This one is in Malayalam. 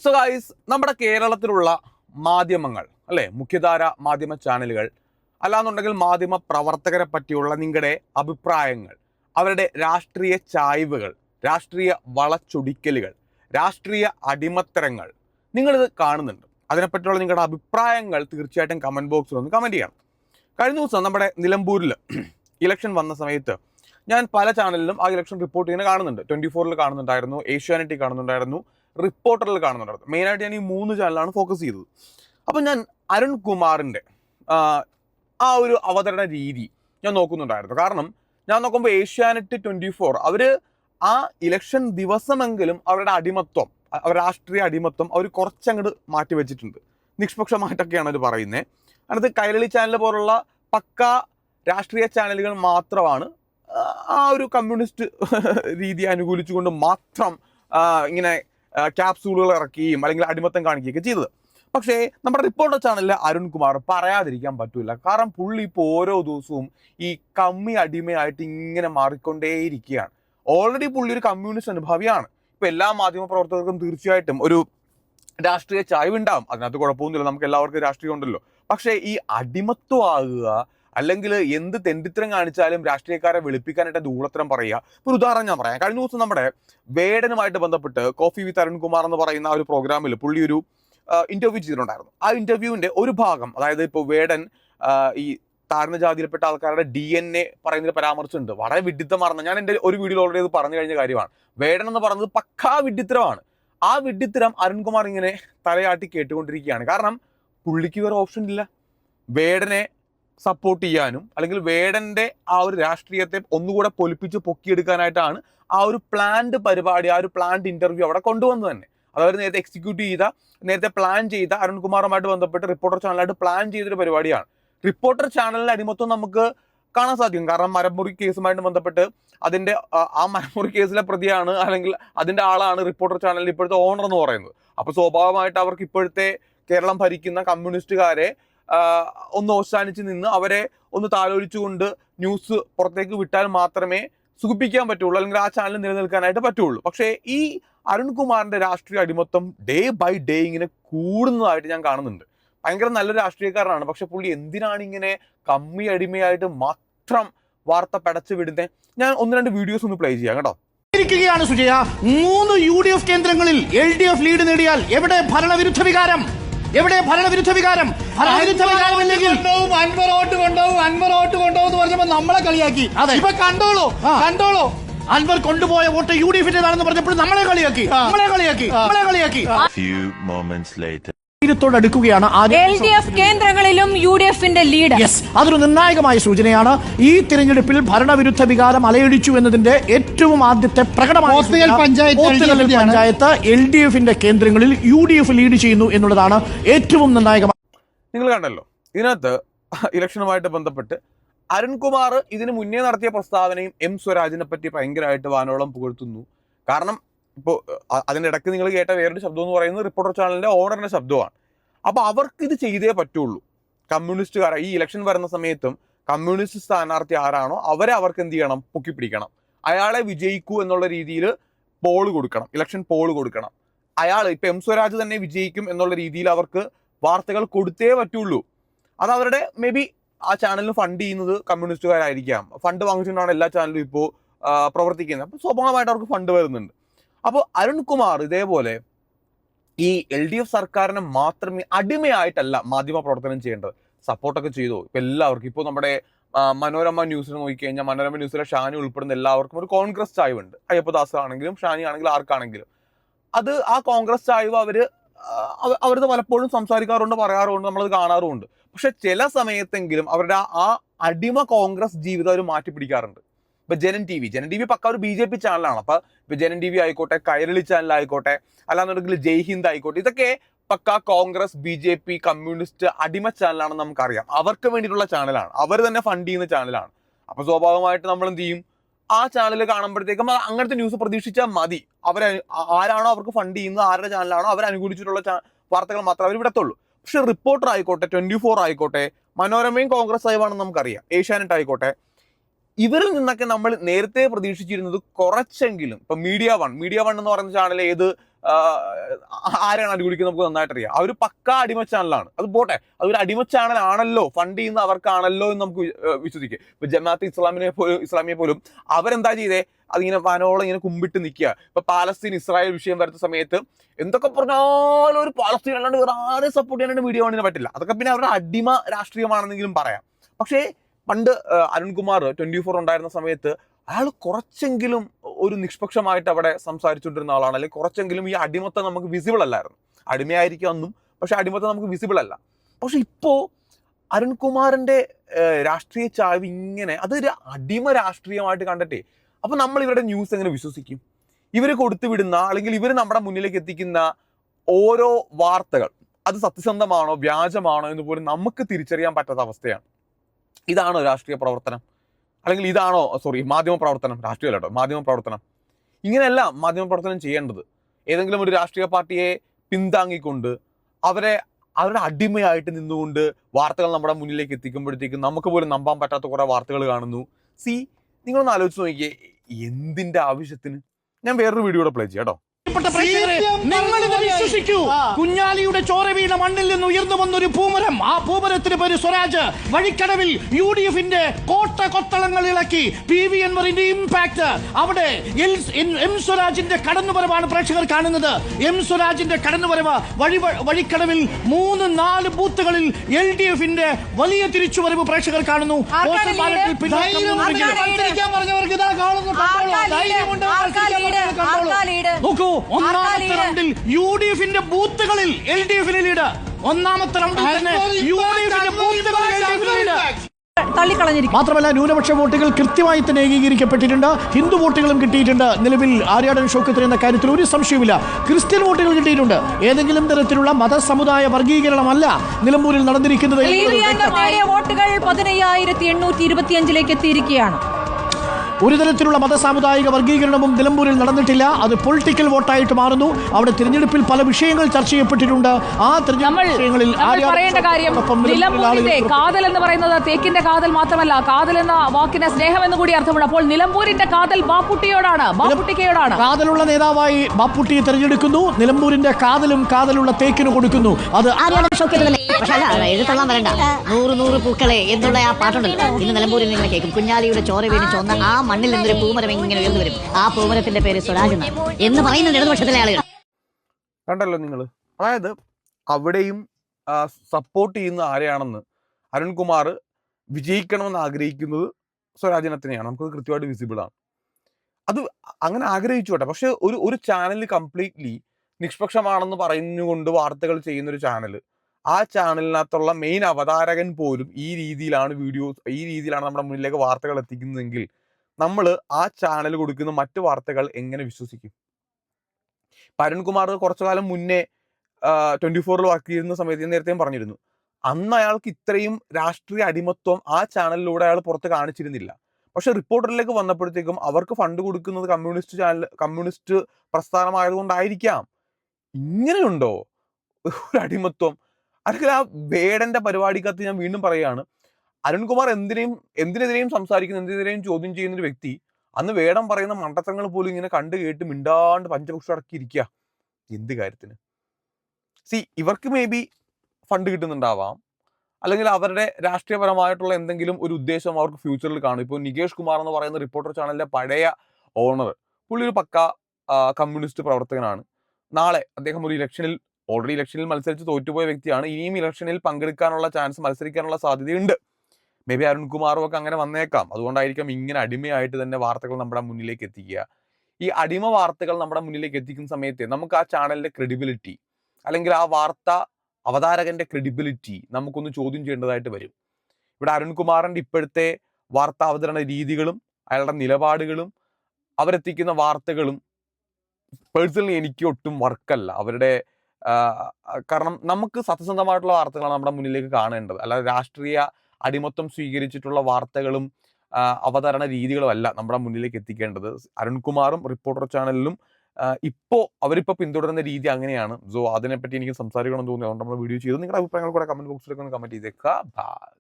സോ ഗൈസ് നമ്മുടെ കേരളത്തിലുള്ള മാധ്യമങ്ങൾ അല്ലേ? മുഖ്യധാര മാധ്യമ ചാനലുകൾ അല്ലാന്നുണ്ടെങ്കിൽ മാധ്യമ പ്രവർത്തകരെ പറ്റിയുള്ള നിങ്ങളുടെ അഭിപ്രായങ്ങൾ അവരുടെ രാഷ്ട്രീയ ചായ്വുകൾ രാഷ്ട്രീയ വളച്ചൊടിക്കലുകൾ രാഷ്ട്രീയ അടിമത്തരങ്ങൾ നിങ്ങളിത് കാണുന്നുണ്ട്. അതിനെപ്പറ്റിയുള്ള നിങ്ങളുടെ അഭിപ്രായങ്ങൾ തീർച്ചയായിട്ടും കമന്റ് ബോക്സിൽ ഒന്ന് കമന്റ് ചെയ്യണം. കഴിഞ്ഞ ദിവസം നമ്മുടെ നിലമ്പൂരിൽ ഇലക്ഷൻ വന്ന സമയത്ത് ഞാൻ പല ചാനലിലും ആ ഇലക്ഷൻ റിപ്പോർട്ട് ഇങ്ങനെ കാണുന്നുണ്ട്. ട്വന്റി ഫോറിൽ കാണുന്നുണ്ടായിരുന്നു ഏഷ്യാനെറ്റിൽ കാണുന്നുണ്ടായിരുന്നു റിപ്പോർട്ടറിൽ കാണുന്നുണ്ടായിരുന്നു മെയിനായിട്ട് ഞാൻ ഈ മൂന്ന് ചാനലാണ് ഫോക്കസ് ചെയ്തത്. അപ്പം ഞാൻ അരുൺ കുമാറിന്റെ ആ ഒരു അവതരണ രീതി ഞാൻ നോക്കുന്നുണ്ടായിരുന്നു. കാരണം ഞാൻ നോക്കുമ്പോൾ ഏഷ്യാനെറ്റ് ട്വന്റി ഫോർ അവർ ആ ഇലക്ഷൻ ദിവസമെങ്കിലും അവരുടെ അടിമത്വം അവരുടെ രാഷ്ട്രീയ അടിമത്വം അവർ കുറച്ചങ്ങോട്ട് മാറ്റി വെച്ചിട്ടുണ്ട്. നിഷ്പക്ഷമായിട്ടൊക്കെയാണ് അവർ പറയുന്നത് അതിനകത്ത് കൈരളി ചാനൽ പോലുള്ള പക്ക രാഷ്ട്രീയ ചാനലുകൾ മാത്രമാണ് ആ ഒരു കമ്മ്യൂണിസ്റ്റ് രീതി അനുകൂലിച്ചുകൊണ്ട് മാത്രം ഇങ്ങനെ ക്യാപ്സൂളുകൾ ഇറക്കുകയും അല്ലെങ്കിൽ അടിമത്തം കാണിക്കുകയൊക്കെ ചെയ്തത്. പക്ഷേ നമ്മുടെ റിപ്പോർട്ടർ ചാനലിലെ അരുൺകുമാർ പറയാതിരിക്കാൻ പറ്റില്ല കാരണം പുള്ളി ഇപ്പോൾ ഓരോ ദിവസവും ഈ കമ്മി അടിമയായിട്ട് ഇങ്ങനെ മാറിക്കൊണ്ടേയിരിക്കുകയാണ്. ഓൾറെഡി പുള്ളി ഒരു കമ്മ്യൂണിസ്റ്റ് അനുഭാവിയാണ്. ഇപ്പം എല്ലാ മാധ്യമ പ്രവർത്തകർക്കും തീർച്ചയായിട്ടും ഒരു രാഷ്ട്രീയ ചായ്വ് ഉണ്ടാവും. അതിനകത്ത് കുഴപ്പമൊന്നുമില്ല. നമുക്ക് എല്ലാവർക്കും രാഷ്ട്രീയം ഉണ്ടല്ലോ. പക്ഷേ ഈ അടിമത്വമാകുക അല്ലെങ്കിൽ എന്ത് തെണ്ടിത്തരം കാണിച്ചാലും രാഷ്ട്രീയക്കാരെ വെളുപ്പിക്കാനായിട്ട് ദൂളത്തരം പറയുക. ഒരു ഉദാഹരണം ഞാൻ പറയാം. കഴിഞ്ഞ ദിവസം നമ്മുടെ വേടനുമായിട്ട് ബന്ധപ്പെട്ട് കോഫി വിത്ത് അരുൺകുമാർ എന്ന് പറയുന്ന ഒരു പ്രോഗ്രാമിൽ പുള്ളി ഒരു ഇന്റർവ്യൂ ചെയ്തിട്ടുണ്ടായിരുന്നു. ആ ഇന്റർവ്യൂവിന്റെ ഒരു ഭാഗം അതായത് ഇപ്പോൾ വേടൻ ഈ താഴ്ന്ന ജാതിയിൽപ്പെട്ട ആൾക്കാരുടെ ഡി എൻ എ പറയുന്നതിൽ പരാമർശമുണ്ട്. വളരെ വിഡിത്തമാർന്ന ഞാൻ എന്റെ ഒരു വീഡിയോ ഓൾറെഡി ഇത് പറഞ്ഞു കഴിഞ്ഞ കാര്യമാണ്. വേടൻ എന്ന് പറയുന്നത് പക്കാ വിഡിത്തരമാണ്. ആ വിഡിത്തരം അരുൺകുമാർ ഇങ്ങനെ തലയാട്ടി കേട്ടുകൊണ്ടിരിക്കുകയാണ്. കാരണം പുള്ളിക്ക് വേറെ ഓപ്ഷൻ ഇല്ല. വേടനെ സപ്പോർട്ട് ചെയ്യാനും അല്ലെങ്കിൽ വേടന്റെ ആ ഒരു രാഷ്ട്രീയത്തെ ഒന്നുകൂടെ പൊലിപ്പിച്ച് പൊക്കിയെടുക്കാനായിട്ടാണ് ആ ഒരു പ്ലാൻഡ് പരിപാടി ആ ഒരു പ്ലാൻഡ് ഇന്റർവ്യൂ അവിടെ കൊണ്ടുവന്നത് തന്നെ. അതായത് നേരത്തെ എക്സിക്യൂട്ട് ചെയ്ത നേരത്തെ പ്ലാൻ ചെയ്ത അരുൺകുമാറുമായിട്ട് ബന്ധപ്പെട്ട് റിപ്പോർട്ടർ ചാനലായിട്ട് പ്ലാൻ ചെയ്തൊരു പരിപാടിയാണ്. റിപ്പോർട്ടർ ചാനലിന്റെ അടിമത്വം നമുക്ക് കാണാൻ സാധിക്കും. കാരണം മരമുറി കേസുമായിട്ട് ബന്ധപ്പെട്ട് അതിന്റെ ആ, മരമുറി കേസിലെ പ്രതിയാണ് അല്ലെങ്കിൽ അതിന്റെ ആളാണ് റിപ്പോർട്ടർ ചാനലിൽ ഇപ്പോഴത്തെ ഓണർ എന്ന് പറയുന്നത്. അപ്പോൾ സ്വാഭാവികമായിട്ട് അവർക്ക് ഇപ്പോഴത്തെ കേരളം ഭരിക്കുന്ന കമ്മ്യൂണിസ്റ്റുകാരെ ഒന്ന് ഓശാനിച്ച് നിന്ന് അവരെ ഒന്ന് താലോലിച്ചുകൊണ്ട് ന്യൂസ് പുറത്തേക്ക് വിട്ടാൽ മാത്രമേ സുഖിപ്പിക്കാൻ പറ്റുള്ളൂ. അല്ലെങ്കിൽ ആ ചാനൽ നിലനിൽക്കാനായിട്ട് പറ്റുള്ളൂ. പക്ഷേ ഈ അരുൺകുമാറിന്റെ രാഷ്ട്രീയ അടിമത്തം ഡേ ബൈ ഡേ ഇങ്ങനെ കൂടുന്നതായിട്ട് ഞാൻ കാണുന്നുണ്ട്. ഭയങ്കര നല്ല രാഷ്ട്രീയക്കാരനാണ്. പക്ഷെ പുള്ളി എന്തിനാണ് ഇങ്ങനെ കമ്മി അടിമയായിട്ട് മാത്രം വാർത്ത പടച്ചു വിടുന്നത് ഞാൻ ഒന്ന് രണ്ട് വീഡിയോസ് ഒന്ന് പ്ലേ ചെയ്യാം കേട്ടോ. ാണ് സുജയ. മൂന്ന് യു ഡി എഫ് കേന്ദ്രങ്ങളിൽ എൽ ഡി എഫ് ലീഡ് നേടിയാൽ എവിടെ ഭരണവിരുദ്ധ വികാരം? എവിടെ ഭരണവിരുദ്ധ വികാരം ഭരണവിരുദ്ധ വികാരം ഇല്ലെങ്കിൽ അൻവർ വോട്ട് കൊണ്ടുപോകും അൻവർ വോട്ട് കൊണ്ടുപോകും എന്ന് പറഞ്ഞപ്പോ നമ്മളെ കളിയാക്കി. അതെ. ഇപ്പൊ കണ്ടോളൂ കണ്ടോളൂ. അൻവർ കൊണ്ടുപോയ വോട്ട് യു ഡി എഫിന്റേതാണെന്ന് പറഞ്ഞപ്പോൾ നമ്മളെ കളിയാക്കി. നമ്മളെ കളിയാക്കി. നമ്മളെ കളിയാക്കി. Later. എൽ ഡി എഫ് കേന്ദ്രങ്ങളിലും യു ഡി എഫിന്റെ ലീഡ് യെസ് അതൊരു നിർണായകമായ സൂചനയാണ്. ഈ തിരഞ്ഞെടുപ്പിൽ ഭരണവിരുദ്ധ വികാരം അലയടിച്ചു എന്നതിന്റെ ഏറ്റവും ആദ്യത്തെ പ്രകടമായ പഞ്ചായത്ത് എൽ ഡി എഫിന്റെ കേന്ദ്രങ്ങളിൽ യു ഡി എഫ് ലീഡ് ചെയ്യുന്നു എന്നുള്ളതാണ് ഏറ്റവും നിർണായകമായ നിങ്ങൾ കണ്ടല്ലോ ഇതിനകത്ത് ഇലക്ഷനുമായിട്ട് ബന്ധപ്പെട്ട് അരുൺകുമാർ ഇതിനു മുന്നേ നടത്തിയ പ്രസ്താവനയും എം സ്വരാജിനെ പറ്റി ഭയങ്കരമായിട്ട് വാനോളം പുകഴ്ത്തുന്നു. കാരണം ഇപ്പോൾ അതിന്റെ ഇടയ്ക്ക് നിങ്ങൾ കേട്ട വേറൊരു ശബ്ദം എന്ന് പറയുന്നത് റിപ്പോർട്ടർ ചാനലിന്റെ ഓണറിന്റെ ശബ്ദമാണ്. അപ്പോൾ അവർക്ക് ഇത് ചെയ്തേ പറ്റുള്ളൂ. കമ്മ്യൂണിസ്റ്റുകാർ ഈ ഇലക്ഷൻ വരുന്ന സമയത്തും കമ്മ്യൂണിസ്റ്റ് സ്ഥാനാർത്ഥി ആരാണോ അവരെ അവർക്ക് എന്ത് ചെയ്യണം? പൊക്കി പിടിക്കണം അയാളെ വിജയിക്കൂ എന്നുള്ള രീതിയിൽ പോൾ കൊടുക്കണം. ഇലക്ഷൻ പോൾ കൊടുക്കണം. അയാൾ ഇപ്പം എം സ്വരാജ് തന്നെ വിജയിക്കും എന്നുള്ള രീതിയിൽ അവർക്ക് വാർത്തകൾ കൊടുത്തേ പറ്റുള്ളൂ. അത് അവരുടെ മേ ബി ആ ചാനലിന് ഫണ്ട് ചെയ്യുന്നത് കമ്മ്യൂണിസ്റ്റുകാരായിരിക്കാം. ഫണ്ട് വാങ്ങിച്ചുകൊണ്ടാണ് എല്ലാ ചാനലും ഇപ്പോൾ പ്രവർത്തിക്കുന്നത്. അപ്പോൾ സ്വാഭാവികമായിട്ട് അവർക്ക് ഫണ്ട് വരുന്നുണ്ട്. അപ്പോൾ അരുൺകുമാർ ഇതേപോലെ ഈ എൽ ഡി എഫ് സർക്കാരിനെ മാത്രമേ അടിമയായിട്ടല്ല മാധ്യമ പ്രവർത്തനം ചെയ്യേണ്ടത്. സപ്പോർട്ടൊക്കെ ചെയ്തു. ഇപ്പൊ എല്ലാവർക്കും ഇപ്പോൾ നമ്മുടെ മനോരമ ന്യൂസിന് നോക്കിക്കഴിഞ്ഞാൽ മനോരമ ന്യൂസിലെ ഷാനി ഉൾപ്പെടുന്ന എല്ലാവർക്കും ഒരു കോൺഗ്രസ് ചായവുണ്ട്. അയ്യപ്പദാസ് ആണെങ്കിലും ഷാനി ആണെങ്കിലും ആർക്കാണെങ്കിലും. അത് ആ കോൺഗ്രസ് ചായവ് അവർ ആ, അവരത് പലപ്പോഴും സംസാരിക്കാറുണ്ട് പറയാറുണ്ട് നമ്മളത് കാണാറുമുണ്ട്. പക്ഷെ ചില സമയത്തെങ്കിലും അവരുടെ ആ അടിമ കോൺഗ്രസ് ജീവിതം അവർ മാറ്റി പിടിക്കാറുണ്ട് ഇപ്പൊ Janam T V Janam T V പക്ക ഒരു ബി ജെ പി ചാനലാണ് അപ്പൊ ഇപ്പൊ ജനൻ ടി വി ആയിക്കോട്ടെ കൈരളി ചാനൽ ആയിക്കോട്ടെ അല്ലാന്നുണ്ടെങ്കിൽ ജയ് ഹിന്ദ് ആയിക്കോട്ടെ ഇതൊക്കെ പക്ക Congress B J P communist അടിമ ചാനലാണെന്ന് നമുക്കറിയാം. അവർക്ക് വേണ്ടിയിട്ടുള്ള ചാനലാണ് അവർ തന്നെ ഫണ്ട് ചെയ്യുന്ന ചാനലാണ് അപ്പൊ സ്വാഭാവികമായിട്ട് നമ്മൾ എന്ത് ചെയ്യും? ആ ചാനൽ കാണുമ്പോഴത്തേക്കും അങ്ങനത്തെ ന്യൂസ് പ്രതീക്ഷിച്ചാൽ മതി. അവർ ആരാണോ അവർക്ക് ഫണ്ട് ചെയ്യുന്നത് ആരുടെ ചാനലാണോ അവർ വാർത്തകൾ മാത്രമേ അവർ വിടത്തുള്ളൂ പക്ഷെ റിപ്പോർട്ടർ ആയിക്കോട്ടെ ട്വന്റി ഫോർ ആയിക്കോട്ടെ മനോരമയും കോൺഗ്രസ് ആയിവാണെന്ന് നമുക്കറിയാം. ഏഷ്യാനെറ്റ് ആയിക്കോട്ടെ ഇവരിൽ നിന്നൊക്കെ നമ്മൾ നേരത്തെ പ്രതീക്ഷിച്ചിരുന്നത് കുറച്ചെങ്കിലും ഇപ്പൊ മീഡിയ വൺ മീഡിയ വൺ എന്ന് പറയുന്ന ചാനൽ ഏത് ആരാണ് അടിപിടിക്കുന്നത് നമുക്ക് നന്നായിട്ട് അറിയാം അവർ പക്ക അടിമ ചാനലാണ് അത് പോട്ടെ അതൊരു അടിമ ചാനൽ ആണല്ലോ ഫണ്ട് ചെയ്യുന്ന അവർക്കാണല്ലോ എന്ന് നമുക്ക് വിശ്വസിക്കാം. ഇപ്പൊ ജമാഅത്ത് ഇസ്ലാമിനെ പോലും ഇസ്ലാമിയെ പോലും അവരെന്താ ചെയ്തേ? അതിങ്ങനെ വനോളം ഇങ്ങനെ കുമ്പിട്ട് നിൽക്കുക. ഇപ്പൊ പാലസ്തീൻ ഇസ്രായേൽ വിഷയം വരുന്ന സമയത്ത് എന്തൊക്കെ പറഞ്ഞാലും ഒരു പാലസ്തീൻ അല്ലാണ്ട് വേറെ ആരെയും സപ്പോർട്ട് ചെയ്യാനായിട്ട് മീഡിയ വണ്ണിന് പറ്റില്ല. അതൊക്കെ പിന്നെ അവരുടെ അടിമ രാഷ്ട്രീയമാണെന്നെങ്കിലും പറയാം. പക്ഷേ പണ്ട് അരുൺകുമാർ ട്വന്റി ഫോർ ഉണ്ടായിരുന്ന സമയത്ത് അയാൾ കുറച്ചെങ്കിലും ഒരു നിഷ്പക്ഷമായിട്ട് അവിടെ സംസാരിച്ചുകൊണ്ടിരുന്ന ആളാണ്. അല്ലെങ്കിൽ കുറച്ചെങ്കിലും ഈ അടിമത്തം നമുക്ക് വിസിബിൾ അല്ലായിരുന്നു. അടിമയായിരിക്കും അന്നും പക്ഷെ അടിമത്തം നമുക്ക് വിസിബിൾ അല്ല. പക്ഷെ ഇപ്പോൾ അരുൺകുമാറിന്റെ ഏഹ്, രാഷ്ട്രീയ ചായ്വ് ഇങ്ങനെ അതൊരു അടിമ രാഷ്ട്രീയമായിട്ട് കണ്ടിട്ടേ അപ്പൊ നമ്മൾ ഇവരുടെ ന്യൂസ് എങ്ങനെ വിശ്വസിക്കും? ഇവർ കൊടുത്തുവിടുന്ന അല്ലെങ്കിൽ ഇവർ നമ്മുടെ മുന്നിലേക്ക് എത്തിക്കുന്ന ഓരോ വാർത്തകൾ അത് സത്യസന്ധമാണോ വ്യാജമാണോ എന്ന് പോലും നമുക്ക് തിരിച്ചറിയാൻ പറ്റാത്ത അവസ്ഥയാണ്. ഇതാണോ രാഷ്ട്രീയ പ്രവർത്തനം? അല്ലെങ്കിൽ ഇതാണോ സോറി മാധ്യമ പ്രവർത്തനം രാഷ്ട്രീയമല്ല കേട്ടോ മാധ്യമ പ്രവർത്തനം. ഇങ്ങനെയല്ല മാധ്യമ പ്രവർത്തനം ചെയ്യേണ്ടത്. ഏതെങ്കിലും ഒരു രാഷ്ട്രീയ പാർട്ടിയെ പിന്താങ്ങിക്കൊണ്ട് അവരെ അവരുടെ അടിമയായിട്ട് നിന്നുകൊണ്ട് വാർത്തകൾ നമ്മുടെ മുന്നിലേക്ക് എത്തിക്കുമ്പോഴത്തേക്കും നമുക്ക് പോലും നമ്പാൻ പറ്റാത്ത കുറേ വാർത്തകൾ കാണുന്നു. സി നിങ്ങളൊന്ന് ആലോചിച്ച് നോക്കിയേ എന്തിന്റെ ആവശ്യത്തിന്? ഞാൻ വേറൊരു വീഡിയോ കൂടെ പ്ലേ ചെയ്യാം കേട്ടോ. നിങ്ങൾ ഇത് വിശ്വസിക്കൂ. കുഞ്ഞാലിയുടെ ചോര വീണ മണ്ണിൽ നിന്ന് ഉയർന്നു വന്നൊരു പൂമരം. ആ പൂമരത്തിന് പേര് സ്വരാജ്. വഴിക്കടവിൽ യു ഡി എഫിന്റെ കോട്ട കൊത്തളങ്ങൾ ഇളക്കി പി വി എൻവറിന്റെ ഇമ്പാക്ട്. അവിടെ എം സ്വരാജിന്റെ കടന്നുവരവാണ് പ്രേക്ഷകർ കാണുന്നത്. എം സ്വരാജിന്റെ കടന്നുവരവ് വഴി വഴിക്കടവിൽ മൂന്ന് നാല് ബൂത്തുകളിൽ എൽ ഡി എഫിന്റെ വലിയ തിരിച്ചുവരവ് പ്രേക്ഷകർ കാണുന്നു? നോക്കൂ ഒന്നാമത്തെ റൗണ്ടിൽ യു ഡി എഫിന്റെ ബൂത്തുകളിൽ എൽ ഡി എഫിന് ലീഡ്. ഒന്നാമത്തെ റൗണ്ടിൽ തന്നെ യു ഡി എഫിന്റെ ബൂത്തുകളിൽ എൽ ഡി എഫിന് ലീഡ്. തള്ളിക്കളഞ്ഞിരിക്കും. മാത്രമല്ല ന്യൂനപക്ഷ വോട്ടുകൾ കൃത്യമായി തന്നെ ഏകീകരിക്കപ്പെട്ടിട്ടുണ്ട്. ഹിന്ദു വോട്ടുകളും കിട്ടിയിട്ടുണ്ട്. നിലവിൽ ആര്യാടൻ ഷോക്കത്തിന് എന്ന കാര്യത്തിൽ ഒരു സംശയവുമില്ല. ക്രിസ്ത്യൻ വോട്ടുകൾ കിട്ടിയിട്ടുണ്ട്. ഏതെങ്കിലും തരത്തിലുള്ള മതസമുദായ വർഗീകരണമല്ല നിലമ്പൂരിൽ നടന്നിരിക്കുന്നത് വോട്ടുകൾ പതിനയ്യായിരത്തി എണ്ണൂറ്റി ഇരുപത്തിയഞ്ചിലേക്ക് എത്തിയിരിക്കുകയാണ്. ഒരു തരത്തിലുള്ള മതസാമുദായിക വർഗീകരണവും നിലമ്പൂരിൽ നടന്നിട്ടില്ല. അത് പൊളിറ്റിക്കൽ വോട്ടായിട്ട് മാറുന്നു. അവിടെ തിരഞ്ഞെടുപ്പിൽ പല വിഷയങ്ങൾ ചർച്ച ചെയ്യപ്പെട്ടിട്ടുണ്ട്. ആ വിഷയങ്ങളിൽ പറയേണ്ട കാര്യം നിലമ്പൂരിലെ നിലമ്പൂരിന്റെ കാതൽ എന്ന് പറയുന്നത് തേക്കിന്റെ കാതൽ മാത്രമല്ല കാതൽ എന്ന വാക്കിന് സ്നേഹം എന്ന് കൂടി അർത്ഥമുണ്ട് അപ്പോൾ നിലമ്പൂരിന്റെ കാതൽ ബാപ്പുട്ടിയോടാണ് ബാപ്പുട്ടിക്കയോടാണ് കാതലുള്ള നേതാവായി ബാപ്പുട്ടിയെ തിരഞ്ഞെടുക്കുന്നു. നിലമ്പൂരിന്റെ കാതലും കാതലുള്ള തേക്കിന് കൊടുക്കുന്നു. അത് എഴുത്തള്ളാൻ വരണ്ട. നൂറ് നൂറ് പൂക്കളെ എന്നുള്ള ആ പാട്ടുണ്ടല്ലോ. ഇന്ന് നിലമ്പൂരിൽ നിങ്ങൾ കേൾക്കും. കുഞ്ഞാലിയുടെ ചോര വീണ് ചോന്ന ആ മണ്ണിൽ നിന്നൊരു പൂമരം ഇങ്ങനെ ഉയർന്നു വരും. ആ പൂമരത്തിന്റെ പേര് സ്വരാജ് എന്ന് പറയുന്നുണ്ട് ഇടതുപക്ഷത്തിലെ ആളുകൾ. കണ്ടല്ലോ നിങ്ങൾ അതായത് അവിടെയും സപ്പോർട്ട് ചെയ്യുന്ന ആരെയാണെന്ന് അരുൺകുമാർ വിജയിക്കണമെന്ന് ആഗ്രഹിക്കുന്നത് സ്വരാജനത്തിനെയാണ് നമുക്ക് കൃത്യമായിട്ട് വിസിബിൾ ആണ്. അത് അങ്ങനെ ആഗ്രഹിച്ചോട്ടെ പക്ഷെ ഒരു ഒരു ചാനൽ കംപ്ലീറ്റ്ലി നിഷ്പക്ഷമാണെന്ന് പറഞ്ഞുകൊണ്ട് വാർത്തകൾ ചെയ്യുന്ന ഒരു ചാനൽ ആ ചാനലിനകത്തുള്ള മെയിൻ അവതാരകൻ പോലും ഈ രീതിയിലാണ് വീഡിയോസ് ഈ രീതിയിലാണ് നമ്മുടെ മുന്നിലേക്ക് വാർത്തകൾ എത്തിക്കുന്നതെങ്കിൽ നമ്മൾ ആ ചാനൽ കൊടുക്കുന്ന മറ്റു വാർത്തകൾ എങ്ങനെ വിശ്വസിക്കും? പരൺകുമാർ കുറച്ചു കാലം മുന്നേ ട്വന്റി ഫോറിൽ വർക്ക് ചെയ്യുന്ന സമയത്ത് ഞാൻ നേരത്തെയും പറഞ്ഞിരുന്നു. അന്ന് അയാൾക്ക് ഇത്രയും രാഷ്ട്രീയ അടിമത്വം ആ ചാനലിലൂടെ അയാൾ പുറത്ത് കാണിച്ചിരുന്നില്ല. പക്ഷെ റിപ്പോർട്ടറിലേക്ക് വന്നപ്പോഴത്തേക്കും അവർക്ക് ഫണ്ട് കൊടുക്കുന്നത് കമ്മ്യൂണിസ്റ്റ് ചാനൽ കമ്മ്യൂണിസ്റ്റ് പ്രസ്ഥാനമായതുകൊണ്ടായിരിക്കാം. ഇങ്ങനെയുണ്ടോ? ഒരു അടിമത്വം. അല്ലെങ്കിൽ ആ വേടന്റെ പരിപാടിക്കകത്ത് ഞാൻ വീണ്ടും പറയുകയാണ്. അരുൺകുമാർ എന്തിനേയും എന്തിനെതിരെയും സംസാരിക്കുന്ന എന്തിനെതിരെയും ചോദ്യം ചെയ്യുന്ന ഒരു വ്യക്തി അന്ന് വേടം പറയുന്ന മണ്ടത്തങ്ങൾ പോലും ഇങ്ങനെ കണ്ടു കേട്ട് മിണ്ടാണ്ട് പഞ്ചപക്ഷം അടക്കിയിരിക്കുക എന്ത് കാര്യത്തിന്? സി ഇവർക്ക് മേ ബി ഫണ്ട് കിട്ടുന്നുണ്ടാവാം. അല്ലെങ്കിൽ അവരുടെ രാഷ്ട്രീയപരമായിട്ടുള്ള എന്തെങ്കിലും ഒരു ഉദ്ദേശം അവർക്ക് ഫ്യൂച്ചറിൽ കാണും. ഇപ്പോൾ നികേഷ് കുമാർ എന്ന് പറയുന്ന റിപ്പോർട്ടർ ചാനലിന്റെ പഴയ ഓണർ പുള്ളി ഒരു പക്ക കമ്മ്യൂണിസ്റ്റ് പ്രവർത്തകനാണ്. നാളെ അദ്ദേഹം ഒരു ഇലക്ഷനിൽ ഓൾറെഡി ഇലക്ഷനിൽ മത്സരിച്ച് തോറ്റുപോയ വ്യക്തിയാണ്. ഇനിയും ഇലക്ഷനിൽ പങ്കെടുക്കാനുള്ള ചാൻസ് മത്സരിക്കാനുള്ള സാധ്യതയുണ്ട്. മേ ബി അരുൺകുമാറും ഒക്കെ അങ്ങനെ വന്നേക്കാം. അതുകൊണ്ടായിരിക്കാം ഇങ്ങനെ അടിമയായിട്ട് തന്നെ വാർത്തകൾ നമ്മുടെ മുന്നിലേക്ക് എത്തിക്കുക. ഈ അടിമ വാർത്തകൾ നമ്മുടെ മുന്നിലേക്ക് എത്തിക്കുന്ന സമയത്ത് നമുക്ക് ആ ചാനലിന്റെ ക്രെഡിബിലിറ്റി അല്ലെങ്കിൽ ആ വാർത്ത അവതാരകന്റെ ക്രെഡിബിലിറ്റി നമുക്കൊന്ന് ചോദ്യം ചെയ്യേണ്ടതായിട്ട് വരും. ഇവിടെ അരുൺകുമാറിന്റെ ഇപ്പോഴത്തെ വാർത്താ അവതരണ രീതികളും അയാളുടെ നിലപാടുകളും അവരെത്തിക്കുന്ന വാർത്തകളും പേഴ്സണലി എനിക്ക് ഒട്ടും വർക്കല്ല അവരുടെ കാരണം നമുക്ക് സത്യസന്ധമായിട്ടുള്ള വാർത്തകളാണ് നമ്മുടെ മുന്നിലേക്ക് കാണേണ്ടത്. അല്ലാതെ രാഷ്ട്രീയ അടിമത്വം സ്വീകരിച്ചിട്ടുള്ള വാർത്തകളും അവതരണ രീതികളും അല്ല നമ്മുടെ മുന്നിലേക്ക് എത്തിക്കേണ്ടത്. അരുൺകുമാറും റിപ്പോർട്ടർ ചാനലിലും ഇപ്പോൾ അവരിപ്പോൾ അവരിപ്പോ പിന്തുടരുന്ന രീതി അങ്ങനെയാണ്. സോ അതിനെപ്പറ്റി എനിക്ക് സംസാരിക്കണം എന്ന് തോന്നി. അതുകൊണ്ട് നമ്മൾ വീഡിയോ ചെയ്തു. നിങ്ങളുടെ അഭിപ്രായങ്ങൾ കൂടെ കമന്റ് ബോക്സിലേക്ക് ഒന്ന് കമന്റ് ചെയ്തേക്കുക. Bye.